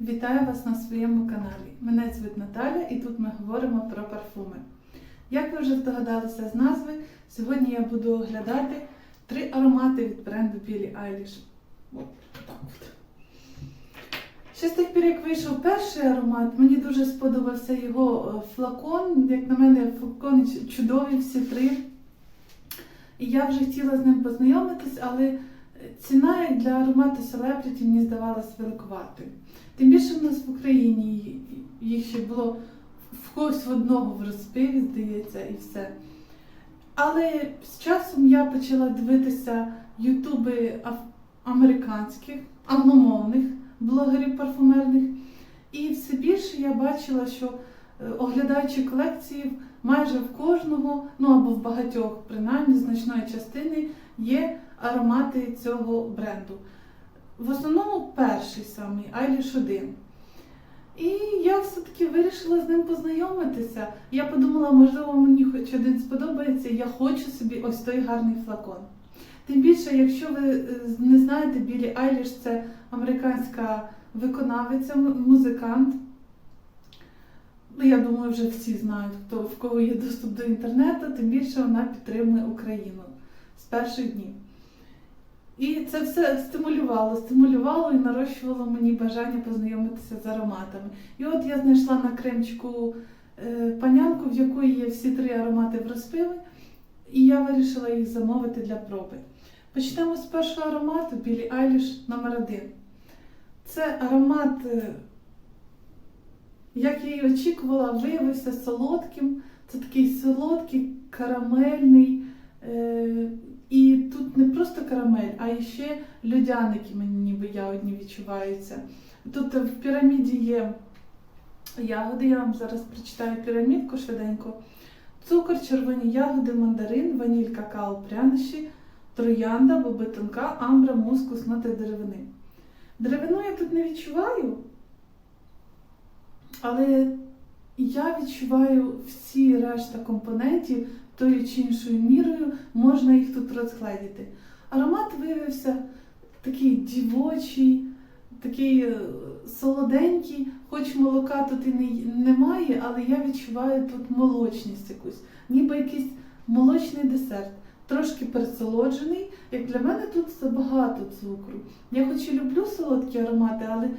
Вітаю вас на своєму каналі. Мене звуть Наталя і тут ми говоримо про парфуми. Як ви вже здогадалися з назви, сьогодні я буду оглядати три аромати від бренду так от. Ще з тих пір, як вийшов перший аромат, мені дуже сподобався його е, флакон. Як на мене, флакони чудові всі три. І я вже хотіла з ним познайомитись, але ціна для аромату селебріті мені здавалась великуватою. Тим більше в нас в Україні їх ще було в когось в одного в розпиві, здається, і все. Але з часом я почала дивитися ютуби американських, англомовних блогерів парфумерних. І все більше я бачила, що е, оглядаючи колекції, майже в кожного, ну або в багатьох, принаймні значної частини, є аромати цього бренду. В основному перший самий Eilish 1. І я все-таки вирішила з ним познайомитися. Я подумала, можливо, мені хоч один сподобається, я хочу собі ось той гарний флакон. Тим більше, якщо ви е, не знаєте, Білі Айліш це американська виконавиця, музикант. Я думаю, вже всі знають, хто в кого є доступ до інтернету, тим більше вона підтримує Україну з перших днів. І це все стимулювало, стимулювало і нарощувало мені бажання познайомитися з ароматами. І от я знайшла на кремчику е, панянку, в якої є всі три аромати в розпиві, і я вирішила їх замовити для проби. Почнемо з першого аромату Білі Айліш номер 1 Це аромат, е, як я і очікувала, виявився солодким. Це такий солодкий, карамельний. І тут не просто карамель, а ще льодяники мені ніби ягодні відчуваються. Тут в піраміді є ягоди, я вам зараз прочитаю пірамідку швиденько. Цукор, червоні ягоди, мандарин, ваніль, какао, прянощі, троянда, боби тонка, амбра, мускус, ноти деревини. Деревину я тут не відчуваю, але я відчуваю всі решта компонентів тою чи іншою мірою, можна їх тут розгледіти. Аромат виявився такий дівочий, такий е, солоденький, хоч молока тут і не, немає, але я відчуваю тут молочність якусь, ніби якийсь молочний десерт. Трошки пересолоджений, як для мене тут забагато цукру. Я хоч і люблю солодкі аромати, але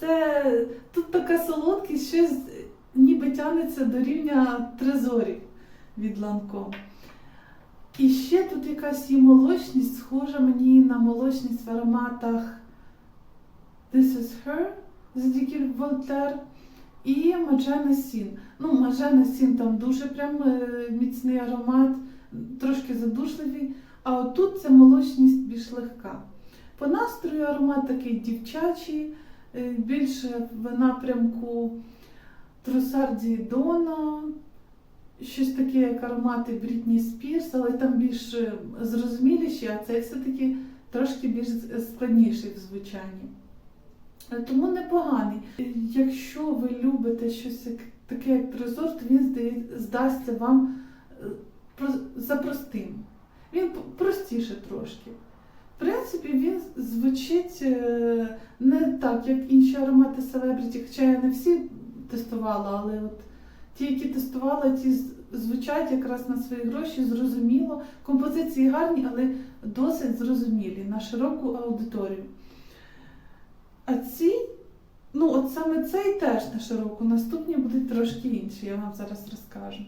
це тут така солодкість, щось ніби тягнеться до рівня трезорів від Ланко. І ще тут якась є молочність, схожа мені на молочність в ароматах This is Her з Дікір Волтер і Маджена Сін. Ну, Маджена Сін там дуже прям е, міцний аромат, трошки задушливий, а отут ця молочність більш легка. По настрою аромат такий дівчачий, е, більше в напрямку Трусарді Дона, щось таке, як аромати Брітні Спірс, але там більш е, зрозуміліші, а цей все-таки трошки більш складніший в звучанні. Е, Тому непоганий. Е, Якщо ви любите щось таке, як трезор, то він здасться вам е, за простим. Він простіше трошки. В принципі, він звучить е, не так, як інші аромати селебріті, хоча я не всі тестувала, але от ті, які тестувала, ті звучать якраз на свої гроші, зрозуміло. Композиції гарні, але досить зрозумілі на широку аудиторію. А ці, ну от саме цей теж на широку, наступні будуть трошки інші, я вам зараз розкажу.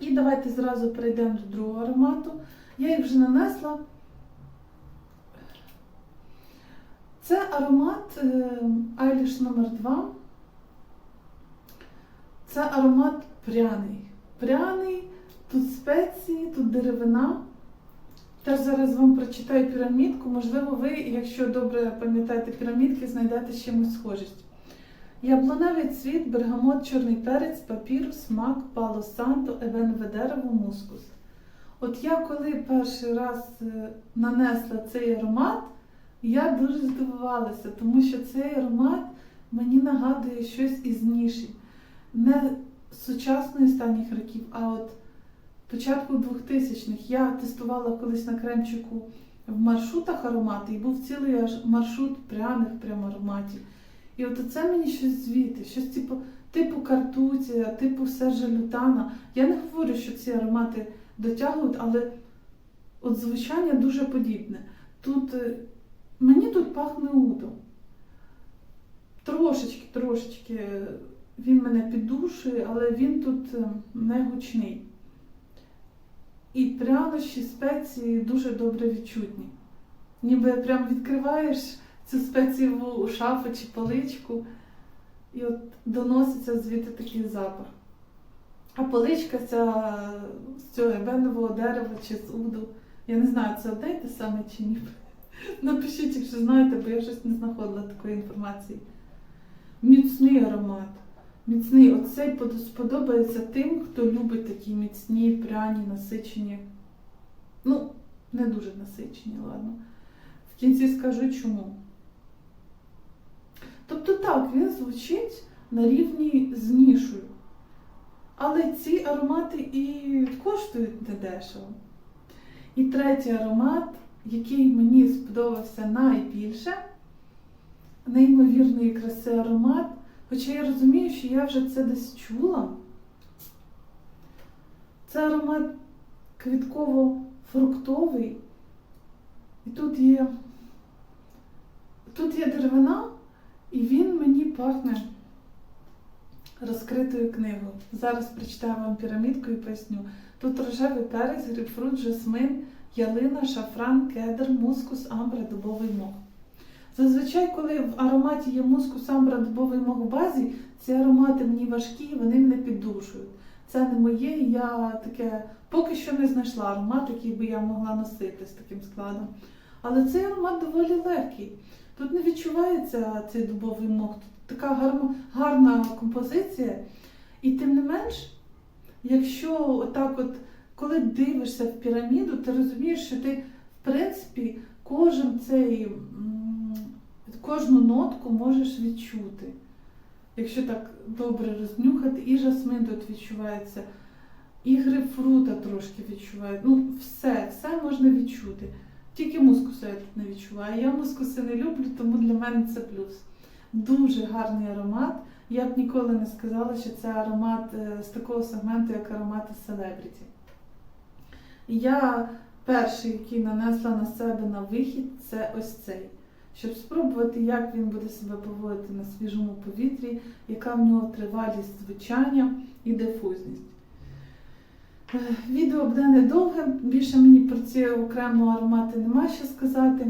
І давайте зразу перейдемо до другого аромату. Я їх вже нанесла. Це аромат е, Eilish номер 2 Це аромат пряний. Пряний, тут спеції, тут деревина. Теж зараз вам прочитаю пірамідку. Можливо, ви, якщо добре пам'ятаєте пірамідки, знайдете з чимось схожість. Яблуневий цвіт, бергамот, чорний перець, папірус, мак, пало санто, евенове дерево, мускус. От я коли перший раз е, нанесла цей аромат, я дуже здивувалася, тому що цей аромат мені нагадує щось із ніші. Не сучасної останніх років, а от початку 2000-х. Я тестувала колись на кремчику в маршрутах аромати, і був цілий аж маршрут пряних прям ароматів. І от це мені щось звідти, щось типу, типу картузія, типу Сержа Лютана. Я не говорю, що ці аромати дотягують, але от звучання дуже подібне. Тут е, мені тут пахне удом. Трошечки, трошечки е, він мене піддушує, але він тут не гучний. І прянощі, спеції дуже добре відчутні. Ніби прям відкриваєш цю спецієву шафу чи поличку, і от доноситься звідти такий запах. А поличка ця з цього ебенового дерева чи з уду. Я не знаю, це одне те саме чи ні. Напишіть, якщо знаєте, бо я щось не знаходила такої інформації. Міцний аромат. Міцний. Оцей сподобається тим, хто любить такі міцні, пряні, насичені. Ну, не дуже насичені, ладно. В кінці скажу чому. Тобто так, він звучить на рівні з нішою. Але ці аромати і коштують недешево. І третій аромат, який мені сподобався найбільше, неймовірної краси аромат. Хоча я розумію, що я вже це десь чула. Це аромат квітково-фруктовий. І тут є, тут є деревина, і він мені пахне розкритою книгою. Зараз прочитаю вам пірамідку і поясню. Тут рожевий перець, грейпфрут, жасмин, ялина, шафран, кедр, мускус, амбра, дубовий мох. Зазвичай, коли в ароматі є мускус, амбра, дубовий мох в базі, ці аромати мені важкі, вони мене піддушують. Це не моє, я таке поки що не знайшла аромат, який би я могла носити з таким складом. Але цей аромат доволі легкий. Тут не відчувається цей дубовий мох. Тут така гарна, композиція. І тим не менш, якщо отак от, коли дивишся в піраміду, ти розумієш, що ти, в принципі, кожен цей, кожну нотку можеш відчути. Якщо так добре рознюхати, і жасмин тут відчувається, і грейпфрута трошки відчуває. Ну, все, все можна відчути. Тільки мускуса я тут не відчуваю. Я мускуси не люблю, тому для мене це плюс. Дуже гарний аромат. Я б ніколи не сказала, що це аромат е, з такого сегменту, як аромати селебріті. Я перший, який нанесла на себе на вихід, це ось цей. Щоб спробувати, як він буде себе поводити на свіжому повітрі, яка в нього тривалість звучання і дифузність. Е, Відео буде недовге, більше мені про ці окремо аромати нема що сказати.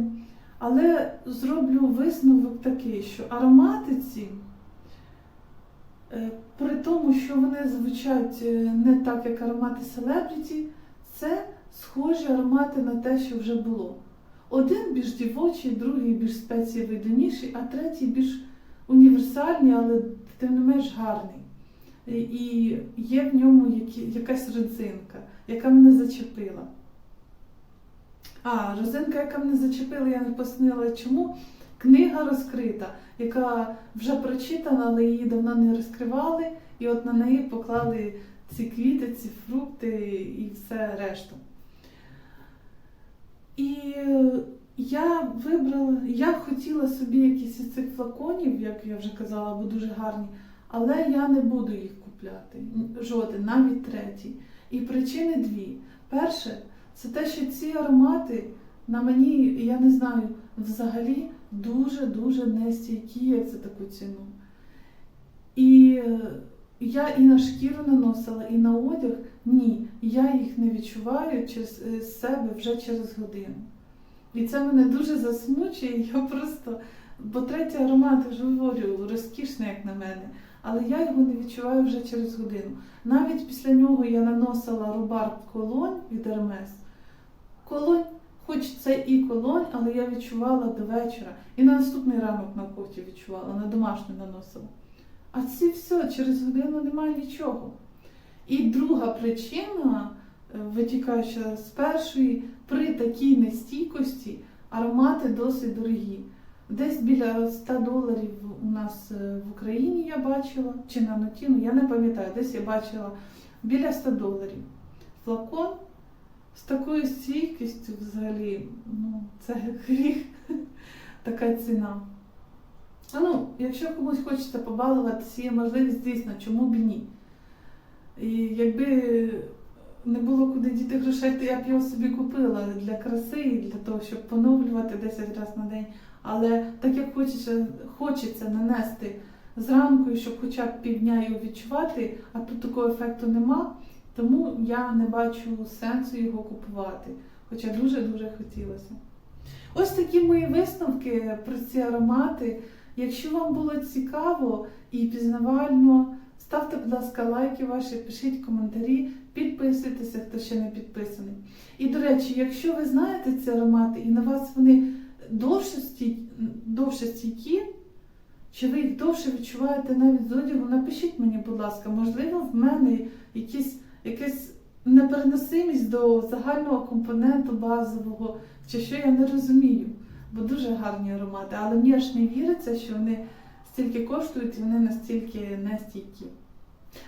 Але зроблю висновок такий, що аромати ці, е, при тому, що вони звучать е, не так, як аромати селебріті, це схожі аромати на те, що вже було. Один більш дівочий, другий більш спецієвий, а третій більш універсальний, але тим не менш гарний. І є в ньому якась родзинка, яка мене зачепила. А, розинка, яка мене зачепила, я не пояснила чому. Книга розкрита, яка вже прочитана, але її давно не розкривали, і от на неї поклали ці квіти, ці фрукти і все решту. І е, я вибрала, я хотіла собі якісь із цих флаконів, як я вже казала, бо дуже гарні, але я не буду їх купляти. Жоден, навіть третій. І причини дві. Перше, це те, що ці аромати на мені, я не знаю, взагалі дуже-дуже нестійкі як за таку ціну. І е, я і на шкіру наносила, і на одяг. Ні, я їх не відчуваю через себе вже через годину. І це мене дуже засмучує. Я просто, бо третій аромат, я вже говорю, розкішний, як на мене, але я його не відчуваю вже через годину. Навіть після нього я наносила рубар колонь від Hermes. Колонь, хоч це і колонь, але я відчувала до вечора. І на наступний ранок на кофті відчувала, на домашню наносила. А ці все, через годину немає нічого. І друга причина, е, витікаюча з першої, при такій нестійкості аромати досить дорогі. Десь біля 100 доларів у нас е, в Україні я бачила, чи на Нотіну, я не пам'ятаю, десь я бачила біля 100 доларів. Флакон з такою стійкістю взагалі, ну, це гріх, така ціна. Ну, якщо комусь хочеться побалуватися, є можливість, звісно, чому б ні. І якби не було куди діти грошей, то я б його собі купила для краси і для того, щоб поновлювати 10 разів на день. Але так як хочеться, хочеться нанести зранку, щоб хоча б півдня його відчувати, а тут такого ефекту нема, тому я не бачу сенсу його купувати. Хоча дуже-дуже хотілося. Ось такі мої висновки про ці аромати. Якщо вам було цікаво і пізнавально, ставте, будь ласка, лайки ваші, пишіть коментарі, підписуйтеся, хто ще не підписаний. І, до речі, якщо ви знаєте ці аромати і на вас вони довше, стій... довше стійкі, чи ви їх довше відчуваєте навіть з одягу, напишіть мені, будь ласка, можливо, в мене якісь, якась непереносимість до загального компоненту базового, чи що я не розумію, бо дуже гарні аромати, але мені аж не віриться, що вони стільки коштують і вони настільки нестійкі.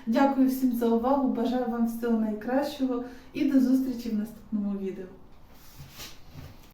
Дякую всім за увагу, бажаю вам всього найкращого і до зустрічі в наступному відео.